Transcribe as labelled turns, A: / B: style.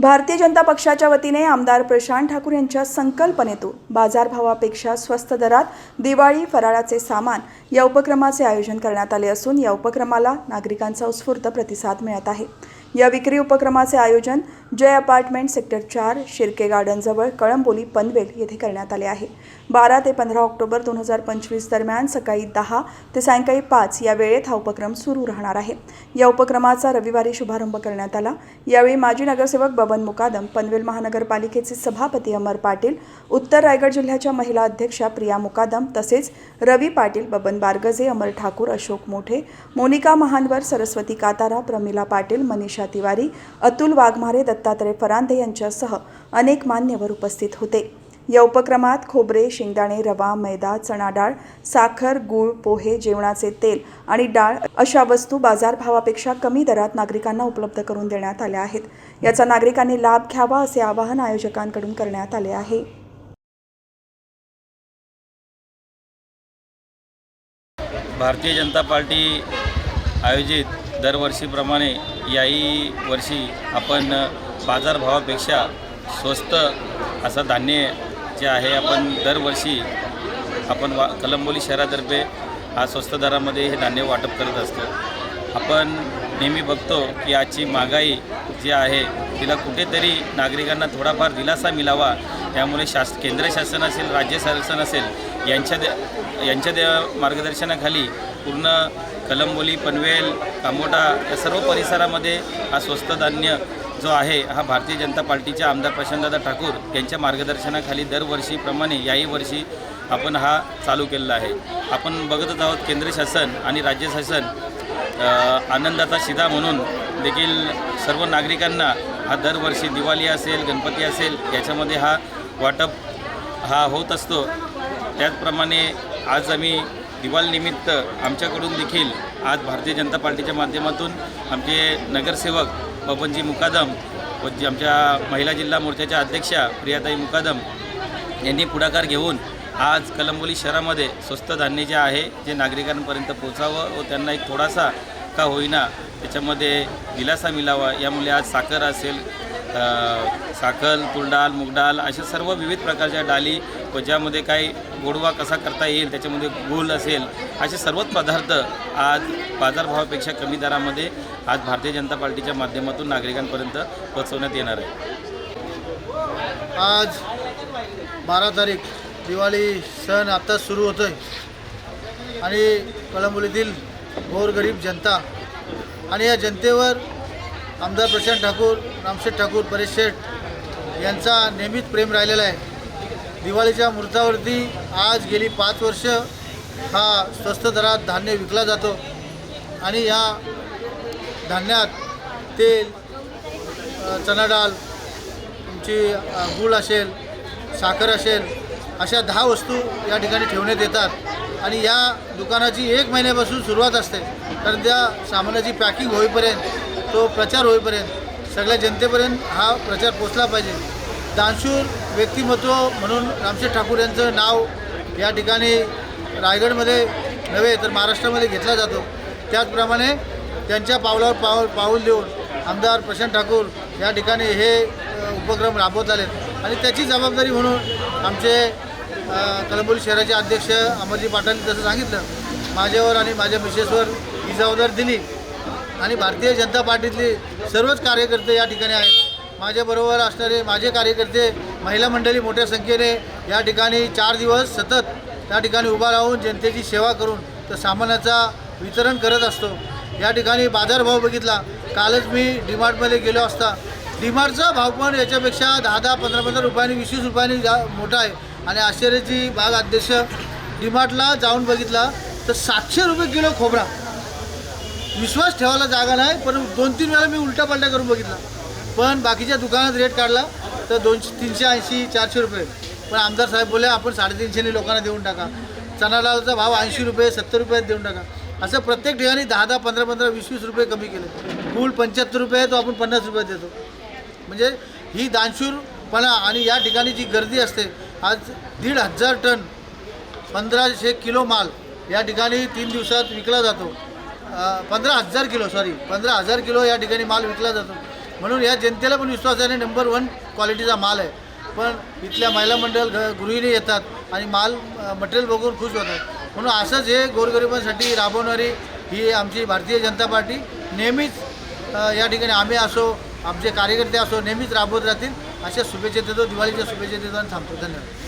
A: भारतीय जनता पक्षाच्या वतीने आमदार प्रशांत ठाकूर यांच्या संकल्पनेतून बाजारभावापेक्षा स्वस्त दरात दिवाळी फराळाचे सामान या उपक्रमाचे आयोजन करण्यात आले असून या उपक्रमाला नागरिकांचा उत्स्फूर्त प्रतिसाद मिळत आहे. या विक्री उपक्रमाचे आयोजन जय अपार्टमेंट सेक्टर चार शिर्के गार्डनजवळ कळंबोली पनवेल येथे करण्यात आले आहे. बारा ते पंधरा ऑक्टोबर दोन हजार पंचवीस दरम्यान सकाळी दहा ते सायंकाळी पाच या वेळेत हा उपक्रम सुरू राहणार आहे. या उपक्रमाचा रविवारी शुभारंभ करण्यात आला. यावेळी माजी नगरसेवक बबन मुकादम पनवेल महानगरपालिकेचे सभापती अमर पाटील उत्तर रायगड जिल्ह्याच्या महिला अध्यक्षा प्रिया मुकादम तसेच रवी पाटील बबन बारगजे अमर ठाकूर अशोक मोठे मोनिका महानवर सरस्वती कातारा प्रमिला पाटील मनीषा तिवारी अतुल वाघमारे दत्तात्रय फरांदे यांच्यासह अनेक मान्यवर उपस्थित होते. या उपक्रमात खोबरे शेंगदाणे रवा मैदा चणा डाळ साखर गूळ पोहे जेवणाचे तेल आणि डाळ अशा वस्तू बाजारभावापेक्षा कमी दरात नागरिकांना उपलब्ध करून देण्यात आल्या आहेत. याचा नागरिकांनी लाभ घ्यावा असे आवाहन आयोजकांकडून करण्यात आले आहे.
B: भारतीय जनता पार्टी आयोजित दरवर्षीप्रमाणे याही वर्षी आपण बाजारभावापेक्षा स्वस्त असं धान्य जे आहे आपण दरवर्षी आपण वा कलंबोली शहरातर्फे हा स्वस्त दरामध्ये हे धान्य वाटप करत असतो. आपण नेहमी बघतो की आजची महागाई जी आहे तिला कुठेतरी नागरिकांना थोडाफार दिलासा मिळावा त्यामुळे शास केंद्र शासन असेल राज्य शासन असेल यांच्या दे यांच्या दे मार्गदर्शनाखाली पूर्ण कलंबोली पनवेल कामोटा या सर्व परिसरामध्ये हा स्वस्त धान्य जो आहे हा भारतीय जनता पार्टीचे आमदार प्रशांतदादा ठाकूर यांच्या मार्गदर्शनाखाली दरवर्षीप्रमाणे याही वर्षी आपण हा चालू केलेला आहे. आपण बघतच आहोत केंद्र शासन आणि राज्य शासन आनंदाचा शिधा म्हणून देखील सर्व नागरिकांना हा दरवर्षी दिवाळी असेल गणपती असेल याच्यामध्ये हा वाटप हा होत असतो. त्याचप्रमाणे आज आम्ही दिवाळीनिमित्त आमच्याकडून देखील आज भारतीय जनता पार्टीच्या माध्यमातून आमचे नगरसेवक बबनजी मुकादम व आमच्या महिला जिल्हा मोर्चाच्या अध्यक्षा प्रियाताई मुकादम यांनी पुढाकार घेऊन आज कलंबोली शहरामध्ये स्वस्त धान्य जे आहे जे नागरिकांपर्यंत पोचावं व त्यांना एक थोडासा का होईना त्याच्यामध्ये दिलासा मिळावा यामुळे आज साखर असेल साखर तुरडाळ मुगडाळ अशा सर्व विविध प्रकारच्या डाली व ज्यामध्ये काही गोडवा कसा करता येईल त्याच्यामध्ये गुल असेल असे सर्वच पदार्थ आज बाजारभावापेक्षा कमी दरामध्ये आज भारतीय जनता पार्टीच्या माध्यमातून नागरिकांपर्यंत पोहोचवण्यात येणार आहे.
C: आज बारा तारीख दिवाळी सण आत्ताच सुरू होतो आहे आणि कळंबोलीतील गोरगरीब जनता आणि या जनतेवर आमदार प्रशांत ठाकूर रामशेठ ठाकूर परेश शेठ यांचा नेहमीच प्रेम राहिलेला आहे. दिवाळीच्या मुहूर्तावरती आज गेली पाच वर्ष हा स्वस्त दरात धान्य विकला जातो आणि या धान्यात तेल अ, चणा डाळ तुमची गूळ असेल साखर असेल अशा दहा वस्तू या ठिकाणी ठेवण्यात येतात. आणि या दुकानाची एक महिन्यापासून सुरुवात असते. कारण त्या सामानाची पॅकिंग होईपर्यंत तो प्रचार होईपर्यंत सगळ्या जनतेपर्यंत हा प्रचार पोचला पाहिजे. दानशूर व्यक्तिमत्व म्हणून रामशेठ ठाकूर यांचं नाव या ठिकाणी रायगडमध्ये नव्हे तर महाराष्ट्रामध्ये घेतला जातो. त्याचप्रमाणे त्यांच्या पावलावर पाऊल पाऊल देऊन आमदार प्रशांत ठाकूर या ठिकाणी हे उपक्रम राबवत आलेत. आणि त्याची जबाबदारी म्हणून आमचे अ, शहराचे अध्यक्ष अमरजी पाटांनी जसं सांगितलं. माझ्यावर आणि माझ्या मिसेसवर ही जबाबदारी दिली आणि भारतीय जनता पार्टीतले सर्वच कार्यकर्ते या ठिकाणी आहेत. माझ्याबरोबर असणारे माझे कार्यकर्ते महिला मंडळी मोठ्या संख्येने या ठिकाणी चार दिवस सतत त्या ठिकाणी उभा राहून जनतेची सेवा करून तर सामानाचा वितरण करत असतो. या ठिकाणी बाजारभाव बघितला. कालच मी डीमार्टमध्ये गेलो असता. डीमार्टचा भाव पण याच्यापेक्षा दहा दहा पंधरा पंधरा रुपयांनी वीस वीस रुपयांनी जा मोठा आहे. आणि आश्चर्याची बाग अध्यक्ष डिमार्टला जाऊन बघितला तर सातशे रुपये किलो खोबरा. विश्वास ठेवायला जागा नाही पण दोन तीन वेळा मी उलटा पलटा करून बघितला. पण बाकीच्या दुकानात रेट काढला तर दोनशे तीनशे ऐंशी चारशे रुपये. पण आमदार साहेब बोले आपण साडेतीनशेने लोकांना देऊन टाका. चणा डाळचा भाव ऐंशी रुपये सत्तर रुपयात देऊन टाका. असं प्रत्येक ठिकाणी दहा दहा पंधरा पंधरा वीस वीस रुपये कमी केले. गूळ पंच्याहत्तर रुपये आहे तो आपण पन्नास रुपये देतो. म्हणजे ही दानशूरपणा आणि या ठिकाणी जी गर्दी असते. आज दीड हजार टन पंधराशे किलो माल या ठिकाणी तीन दिवसात विकला जातो. पंधरा हजार किलो सॉरी पंधरा हजार किलो या ठिकाणी माल विकला जातो. म्हणून या जनतेला पण विश्वास आहे आणि नंबर वन क्वालिटीचा माल आहे. पण इथल्या महिला मंडळ घ गृहिणी येतात आणि माल मटेरियल बघून खुश होतात. म्हणून असंच हे गोरगरिबांसाठी राबवणारी ही आमची भारतीय जनता पार्टी नेहमीच या ठिकाणी आम्ही असो आमचे कार्यकर्ते असो नेहमीच राबवत राहतील. अशा शुभेच्छा देतो. दिवाळीच्या शुभेच्छा देतो आणि थांबतो. धन्यवाद.